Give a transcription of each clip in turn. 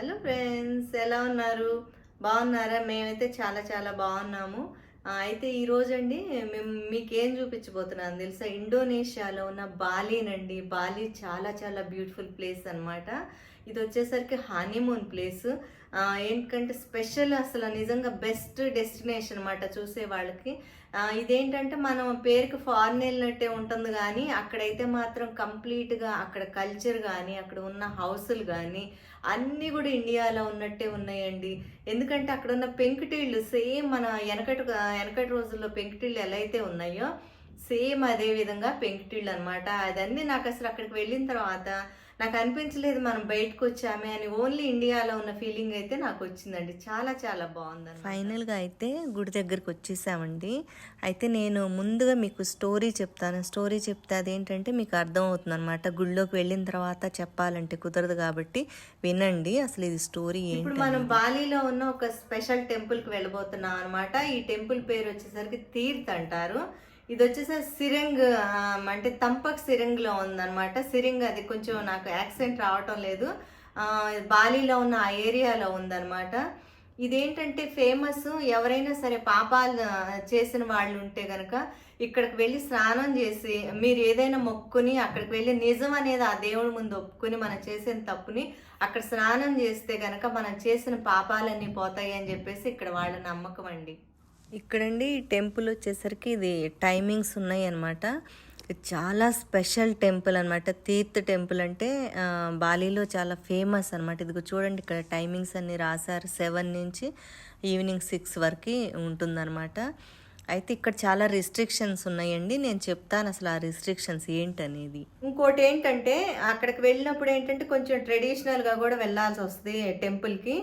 Hello friends ఎలా ఉన్నారు? బాగున్నారా? మేమైతే చాలా చాలా బాగున్నాము. అయితే ఈరోజండి అండి మేము మీకేం చూపించబోతున్నాను తెలుసా? ఇండోనేషియాలో ఉన్న బాలీనండి. బాలీ చాలా చాలా బ్యూటిఫుల్ ప్లేస్ అనమాట ఇది వచ్చేసరికి హనీమూన్ ప్లేస్. ఏంటంటే స్పెషల్ అసలు నిజంగా బెస్ట్ డెస్టినేషన్ అనమాట చూసే వాళ్ళకి. ఇదేంటంటే మనం పేరుకి ఫారెన్ వెళ్ళినట్టే ఉంటుంది కానీ అక్కడైతే మాత్రం కంప్లీట్గా అక్కడ కల్చర్ కానీ అక్కడ ఉన్న హౌసులు కానీ అన్నీ కూడా ఇండియాలో ఉన్నట్టే ఉన్నాయండి. ఎందుకంటే అక్కడ ఉన్న పెంకుటిళ్ళు సేమ్ మన వెనకటి వెనకటి రోజుల్లో పెంకుటిళ్ళు ఎలా అయితే ఉన్నాయో సేమ్ అదే విధంగా పెంకుటిళ్ళు అనమాట అదన్నీ నాకు అసలు అక్కడికి వెళ్ళిన తర్వాత నాకు అనిపించలేదు మనం బయటకు వచ్చామే అని ఓన్లీ ఇండియాలో ఉన్న ఫీలింగ్ అయితే నాకు వచ్చిందండి చాలా చాలా బాగుంది ఫైనల్గా అయితే గుడి దగ్గరికి వచ్చేసామండి అయితే నేను ముందుగా మీకు స్టోరీ చెప్తాను. స్టోరీ చెప్తే అదేంటంటే మీకు అర్థమవుతుంది అనమాట గుడిలోకి వెళ్ళిన తర్వాత చెప్పాలంటే కుదరదు కాబట్టి వినండి. అసలు ఇది స్టోరీ ఇప్పుడు మనం బాలీలో ఉన్న ఒక స్పెషల్ టెంపుల్కి వెళ్ళబోతున్నాం అనమాట ఈ టెంపుల్ పేరు వచ్చేసరికి తీర్థ్ అంటారు ఇది వచ్చేసి సిరంగ్ అంటే తంపక్ సిరింగ్లో ఉందన్నమాట. సిరింగ్ అది కొంచెం నాకు యాక్సెంట్ రావటం లేదు. బాలీలో ఉన్న ఆ ఏరియాలో ఉందన్నమాట. ఇదేంటంటే ఫేమస్ ఎవరైనా సరే పాపాలు చేసిన వాళ్ళు ఉంటే కనుక ఇక్కడికి వెళ్ళి స్నానం చేసి మీరు ఏదైనా మొక్కుని అక్కడికి వెళ్ళి నిజం అనేది ఆ దేవుడి ముందు ఒప్పుకుని మనం చేసిన తప్పుని అక్కడ స్నానం చేస్తే కనుక మనం చేసిన పాపాలన్నీ పోతాయి అని చెప్పేసి ఇక్కడ వాళ్ళ నమ్మకం అండి. ఇక్కడండి టెంపుల్ వచ్చేసరికి ఇది టైమింగ్స్ ఉన్నాయి అనమాట చాలా స్పెషల్ టెంపుల్ అనమాట తీర్థ్ టెంపుల్ అంటే బాలీలో చాలా ఫేమస్ అనమాట ఇదిగో చూడండి ఇక్కడ టైమింగ్స్ అన్ని రాశారు. సెవెన్ నుంచి ఈవినింగ్ సిక్స్ వరకు ఉంటుందన్నమాట. అయితే ఇక్కడ చాలా రిస్ట్రిక్షన్స్ ఉన్నాయండి. నేను చెప్తాను అసలు ఆ రిస్ట్రిక్షన్స్ ఏంటనేది. ఇంకోటి ఏంటంటే అక్కడికి వెళ్ళినప్పుడు ఏంటంటే కొంచెం ట్రెడిషనల్గా కూడా వెళ్ళాల్సి వస్తుంది టెంపుల్కి.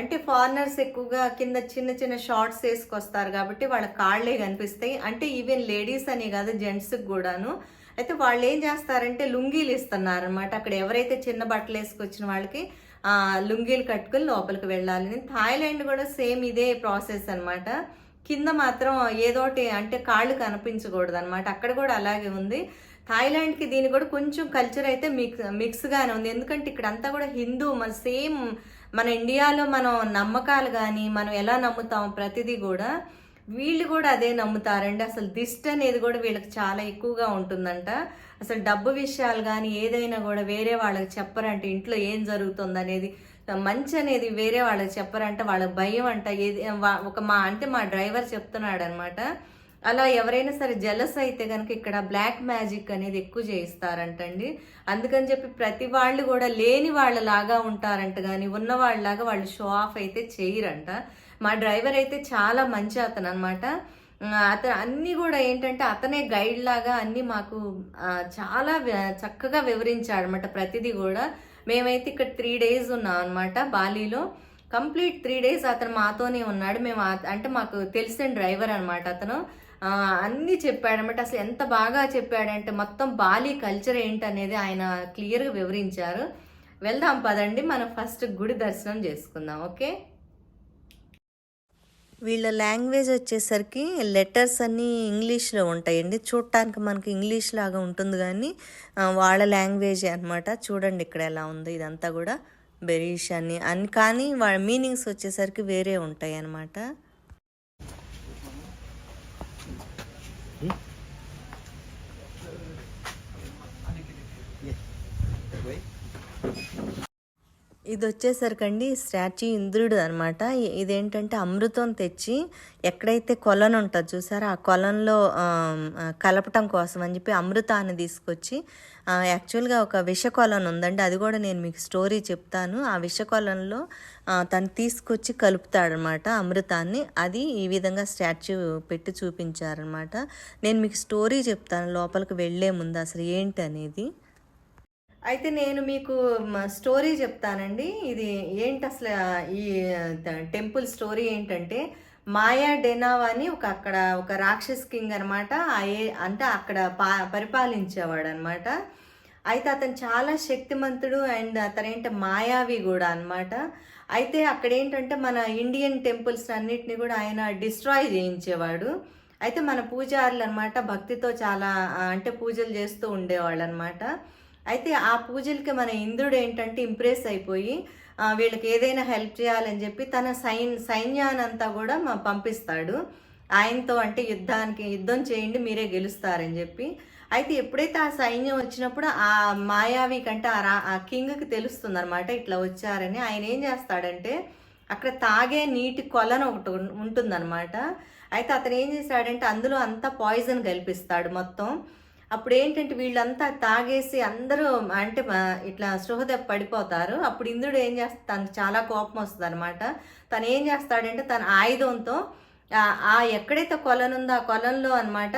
అంటే ఫారినర్స్ ఎక్కువగా కింద చిన్న చిన్న షార్ట్స్ వేసుకొస్తారు కాబట్టి వాళ్ళ కాళ్ళే కనిపిస్తాయి. అంటే ఈవెన్ లేడీస్ అనే కాదు జెంట్స్కి కూడాను. అయితే వాళ్ళు ఏం చేస్తారంటే లుంగీలు ఇస్తున్నారు అనమాట అక్కడ ఎవరైతే చిన్న బట్టలు వేసుకొచ్చిన వాళ్ళకి లుంగీలు కట్టుకుని లోపలికి వెళ్ళాలని థాయిలాండ్ కూడా సేమ్ ఇదే ప్రాసెస్ అనమాట కింద మాత్రం ఏదోటి అంటే కాళ్ళు కనిపించకూడదు అనమాట అక్కడ కూడా అలాగే ఉంది. థాయిలాండ్కి దీని కూడా కొంచెం కల్చర్ అయితే మిక్స్ మిక్స్గానే ఉంది. ఎందుకంటే ఇక్కడ అంతా కూడా హిందూ మన సేమ్ మన ఇండియాలో మనం నమ్మకాలు కానీ మనం ఎలా నమ్ముతాం ప్రతిదీ కూడా వీళ్ళు కూడా అదే నమ్ముతారండి. అసలు దిష్టి అనేది కూడా వీళ్ళకి చాలా ఎక్కువగా ఉంటుందంట. అసలు డబ్బు విషయాలు కానీ ఏదైనా కూడా వేరే వాళ్ళకి చెప్పరంటే ఇంట్లో ఏం జరుగుతుంది అనేది మంచి అనేది వేరే వాళ్ళకి చెప్పరంట వాళ్ళకి భయం అంట. ఏది ఒక మా అంటే మా డ్రైవర్ చెప్తున్నాడు అనమాట అలా ఎవరైనా సరే జలస్ అయితే కనుక ఇక్కడ బ్లాక్ మ్యాజిక్ అనేది ఎక్కువ చేయిస్తారంటండి. అందుకని చెప్పి ప్రతి వాళ్ళు కూడా లేని వాళ్ళలాగా ఉంటారంట కానీ ఉన్న వాళ్ళలాగా వాళ్ళు షో ఆఫ్ అయితే చేయరంట. మా డ్రైవర్ అయితే చాలా మంచి అతను అనమాట అతను అన్నీ కూడా ఏంటంటే అతనే గైడ్ లాగా అన్నీ మాకు చాలా చక్కగా వివరించాడు అనమాట ప్రతిదీ కూడా. మేమైతే ఇక్కడ త్రీ డేస్ ఉన్నాం అనమాట బాలీలో. కంప్లీట్ త్రీ డేస్ అతను మాతోనే ఉన్నాడు. మేము అంటే మాకు తెలిసిన డ్రైవర్ అనమాట అతను. అన్నీ చెప్పాడనమాట అసలు ఎంత బాగా చెప్పాడంటే మొత్తం బాలీ కల్చర్ ఏంటనేది ఆయన క్లియర్గా వివరించారు. వెళ్దాం పదండి మనం ఫస్ట్ గుడి దర్శనం చేసుకుందాం ఓకే? వీళ్ళ లాంగ్వేజ్ వచ్చేసరికి లెటర్స్ అన్నీ ఇంగ్లీష్లో ఉంటాయండి. చూడటానికి మనకి ఇంగ్లీష్ లాగా ఉంటుంది కానీ వాళ్ళ లాంగ్వేజ్ అనమాట చూడండి ఇక్కడ ఎలా ఉంది ఇదంతా కూడా బెరీష్ అని. అని కానీ వాళ్ళ మీనింగ్స్ వచ్చేసరికి వేరే ఉంటాయి అన్నమాట ఇది వచ్చేసరికండి స్టాచ్యూ ఇంద్రుడు అనమాట ఇదేంటంటే అమృతం తెచ్చి ఎక్కడైతే కొలను ఉంటుంది చూసారా? ఆ కొలంలో కలపటం కోసం అని చెప్పి అమృతాన్ని తీసుకొచ్చి యాక్చువల్గా ఒక విషకొలన్ ఉందండి. అది కూడా నేను మీకు స్టోరీ చెప్తాను. ఆ విష కొలంలో తను తీసుకొచ్చి కలుపుతాడనమాట అమృతాన్ని. అది ఈ విధంగా స్టాచ్యూ పెట్టి చూపించారనమాట. నేను మీకు స్టోరీ చెప్తాను లోపలికి వెళ్ళే ముందు అసలు ఏంటి అనేది అయితే నేను మీకు స్టోరీ చెప్తానండి. ఇది ఏంటి అసలు ఈ టెంపుల్ స్టోరీ ఏంటంటే మాయా డెనావ్ అని ఒక అక్కడ ఒక రాక్షస్ కింగ్ అనమాట అంటే అక్కడ పా పరిపాలించేవాడు అనమాట అయితే అతను చాలా శక్తిమంతుడు అండ్ అతను ఏంటి మాయావి కూడా అనమాట అయితే అక్కడ ఏంటంటే మన ఇండియన్ టెంపుల్స్ అన్నిటిని కూడా ఆయన డిస్ట్రాయ్ చేయించేవాడు. అయితే మన పూజారులు అనమాట భక్తితో చాలా అంటే పూజలు చేస్తూ ఉండేవాళ్ళు అనమాట అయితే ఆ పూజలకి మన ఇంద్రుడు ఏంటంటే ఇంప్రెస్ అయిపోయి వీళ్ళకి ఏదైనా హెల్ప్ చేయాలని చెప్పి తన సైన్ సైన్యానంతా కూడా మా పంపిస్తాడు. ఆయనతో అంటే యుద్ధానికి యుద్ధం చేయండి మీరే గెలుస్తారని చెప్పి. అయితే ఎప్పుడైతే ఆ సైన్యం వచ్చినప్పుడు ఆ మాయావి కంటే ఆ రా ఆ కింగ్కి తెలుస్తుంది అనమాట ఇట్లా వచ్చారని. ఆయన ఏం చేస్తాడంటే అక్కడ తాగే నీటి కొలను ఒకటి ఉంటుందన్నమాట. అయితే అతను ఏం చేశాడంటే అందులో అంతా పాయిజన్ కల్పిస్తాడు మొత్తం. అప్పుడు ఏంటంటే వీళ్ళంతా తాగేసి అందరూ అంటే ఇట్లా సృహద పడిపోతారు. అప్పుడు ఇంద్రుడు ఏం చేస్తా తనకు చాలా కోపం వస్తుంది అనమాట తను ఏం చేస్తాడంటే తన ఆయుధంతో ఆ- ఆ ఎక్కడైతే కొలనుందో ఆ కొలంలో అనమాట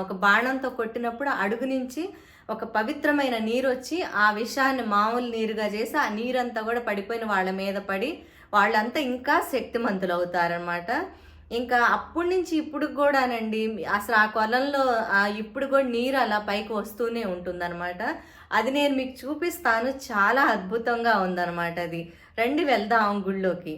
ఒక బాణంతో కొట్టినప్పుడు అడుగు నుంచి ఒక పవిత్రమైన నీరు వచ్చి ఆ విషాన్ని మామూలు నీరుగా చేసి ఆ నీరంతా కూడా పడిపోయిన వాళ్ళ మీద పడి వాళ్ళంతా ఇంకా శక్తిమంతులు అవుతారనమాట ఇంకా అప్పటి నుంచి ఇప్పుడు కూడానండి అసలు ఆ కొలంలో ఇప్పుడు కూడా నీరు అలా పైకి వస్తూనే ఉంటుందన్నమాట. అది నేను మీకు చూపిస్తాను చాలా అద్భుతంగా ఉందన్నమాట అది. రండి వెళ్దాం గుళ్ళోకి.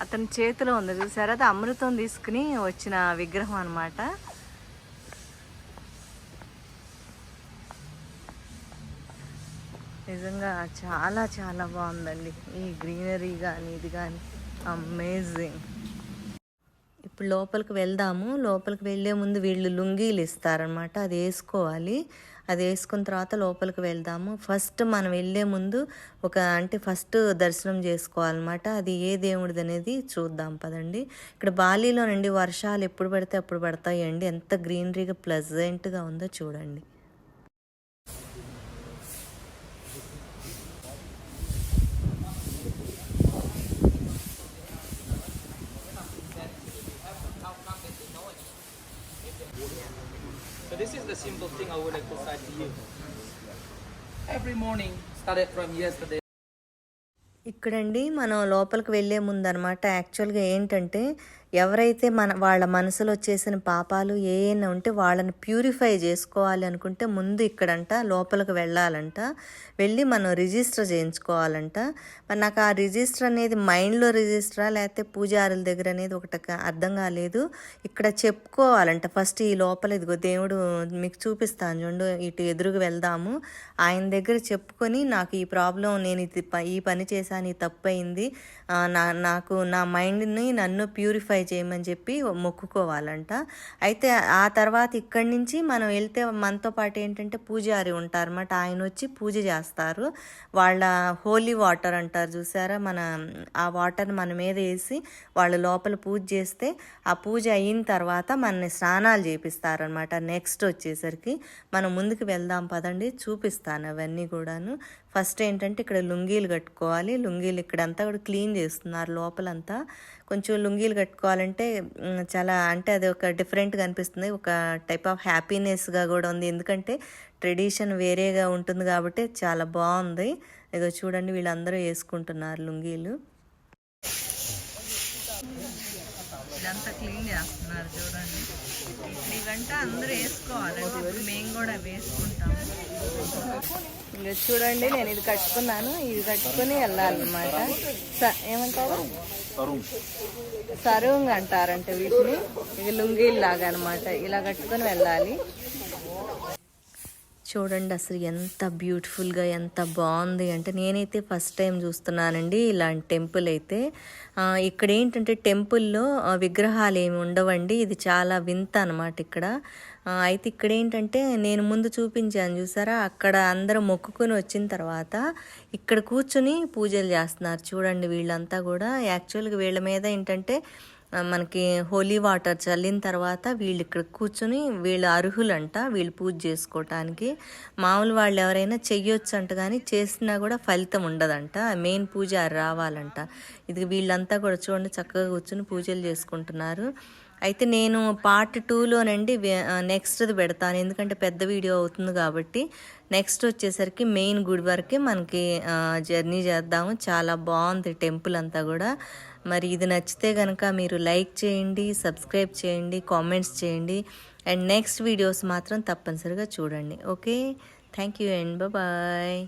అతని చేతిలో ఉంది చూసారా? అది అమృతం తీసుకుని వచ్చిన విగ్రహం అనమాట నిజంగా చాలా చాలా బాగుందండి. ఈ గ్రీనరీ కానీ ఇది కానీ అమేజింగ్. ఇప్పుడు లోపలికి వెళ్దాము. లోపలికి వెళ్ళే ముందు వీళ్ళు లుంగీలు ఇస్తారనమాట అది వేసుకోవాలి. అది వేసుకున్న తర్వాత లోపలికి వెళ్దాము. ఫస్ట్ మనం వెళ్ళే ముందు ఒక అంటే ఫస్ట్ దర్శనం చేసుకోవాలన్నమాట. అది ఏ దేవుడిది అనేది చూద్దాం పదండి. ఇక్కడ బాలీలోనండి వర్షాలు ఎప్పుడు పడితే అప్పుడు పడతాయండి. ఎంత గ్రీనరీగా ప్లెజెంట్గా ఉందో చూడండి. The simple thing I would like to say to you. Every morning, started from yesterday. ఇక్కడండి మనం లోపలికి వెళ్ళే ముందు అనమాట యాక్చువల్గా ఏంటంటే ఎవరైతే మన వాళ్ళ మనసులో వచ్చేసిన పాపాలు ఏమైనా ఉంటే వాళ్ళని ప్యూరిఫై చేసుకోవాలి అనుకుంటే ముందు ఇక్కడంట లోపలికి వెళ్ళాలంట. వెళ్ళి మనం రిజిస్టర్ చేయించుకోవాలంట. మరి నాకు ఆ రిజిస్టర్ అనేది మైండ్లో రిజిస్టరా లేకపోతే పూజారుల దగ్గర అనేది ఒకటి అర్థం కాలేదు. ఇక్కడ చెప్పుకోవాలంట. ఫస్ట్ ఈ లోపల ఇదిగో దేవుడు మీకు చూపిస్తాను చూడు ఇటు ఎదురుగా వెళ్దాము. ఆయన దగ్గర చెప్పుకొని నాకు ఈ ప్రాబ్లం నేను ఇది ఈ పని చేశాను ఈ తప్పు అయింది నా నాకు నా మైండ్ని నన్ను ప్యూరిఫై చేయమని చెప్పి మొక్కుకోవాలంట. అయితే ఆ తర్వాత ఇక్కడి నుంచి మనం వెళ్తే మనతో పాటు ఏంటంటే పూజారి ఉంటారన్నమాట. ఆయన వచ్చి పూజ చేస్తారు. వాళ్ళ హోలీ వాటర్ అంటారు చూసారా? మన ఆ వాటర్ మన మీద వేసి వాళ్ళ లోపల పూజ చేస్తే ఆ పూజ అయిన తర్వాత మనని స్నానాలు చేపిస్తారనమాట నెక్స్ట్ వచ్చేసరికి మనం ముందుకు వెళ్దాం పదండి. చూపిస్తాను అవన్నీ కూడాను. ఫస్ట్ ఏంటంటే ఇక్కడ లుంగీలు కట్టుకోవాలి. లుంగీలు ఇక్కడంతా కూడా క్లీన్ చేస్తున్నారు లోపలంతా. కొంచెం లుంగీలు కట్టుకోవాలంటే చాలా అంటే అది ఒక డిఫరెంట్గా అనిపిస్తుంది. ఒక టైప్ ఆఫ్ హ్యాపీనెస్గా కూడా ఉంది. ఎందుకంటే ట్రెడిషన్ వేరేగా ఉంటుంది కాబట్టి చాలా బాగుంది. ఇదో చూడండి వీళ్ళందరూ వేసుకుంటున్నారు లుంగీలు. ఇదంతా క్లీన్ చేస్తున్నారు చూడండి. ఇవంటే అందరూ వేసుకోవాలండి ఇప్పుడు మేము కూడా వేసుకుంటాము. ఇంకా చూడండి నేను ఇది కట్టుకున్నాను. ఇది కట్టుకుని వెళ్ళాలన్నమాట. స- ఏమంటారు? సరుంగ్ అంటారంట వీటిని. ఇవి లుంగీలు లాగా అనమాట ఇలా కట్టుకొని వెళ్ళాలి. చూడండి అసలు ఎంత బ్యూటిఫుల్గా ఎంత బాగుంది. అంటే నేనైతే ఫస్ట్ టైం చూస్తున్నానండి ఇలాంటి టెంపుల్ అయితే. ఇక్కడ ఏంటంటే టెంపుల్లో విగ్రహాలు ఏమి ఉండవండి. ఇది చాలా వింత అనమాట ఇక్కడ. అయితే ఇక్కడ ఏంటంటే నేను ముందు చూపించాను చూసారా? అక్కడ అందరూ మొక్కుకొని వచ్చిన తర్వాత ఇక్కడ కూర్చుని పూజలు చేస్తున్నారు. చూడండి వీళ్ళంతా కూడా. యాక్చువల్గా వీళ్ళ మీద ఏంటంటే మనకి హోలీ వాటర్ చల్లిన తర్వాత వీళ్ళు ఇక్కడ కూర్చుని వీళ్ళు అర్హులంట వీళ్ళు పూజ చేసుకోవటానికి. మామూలు వాళ్ళు ఎవరైనా చెయ్యొచ్చు అంట కానీ చేసినా కూడా ఫలితం ఉండదంట. మెయిన్ పూజ రావాలంట. ఇది వీళ్ళంతా కూడా చూడండి చక్కగా కూర్చుని పూజలు చేసుకుంటున్నారు. అయితే నేను పార్ట్ టూలోనండి నెక్స్ట్ది పెడతాను. ఎందుకంటే పెద్ద వీడియో అవుతుంది కాబట్టి నెక్స్ట్ వచ్చేసరికి మెయిన్ గుడి వరకే మనకి జర్నీ చేద్దాము. చాలా బాగుంది టెంపుల్ అంతా కూడా. మరి ఇది నచ్చితే కనుక మీరు లైక్ చేయండి సబ్స్క్రైబ్ చేయండి కామెంట్స్ చేయండి. అండ్ నెక్స్ట్ వీడియోస్ మాత్రం తప్పనిసరిగా చూడండి. Okay thank you and bye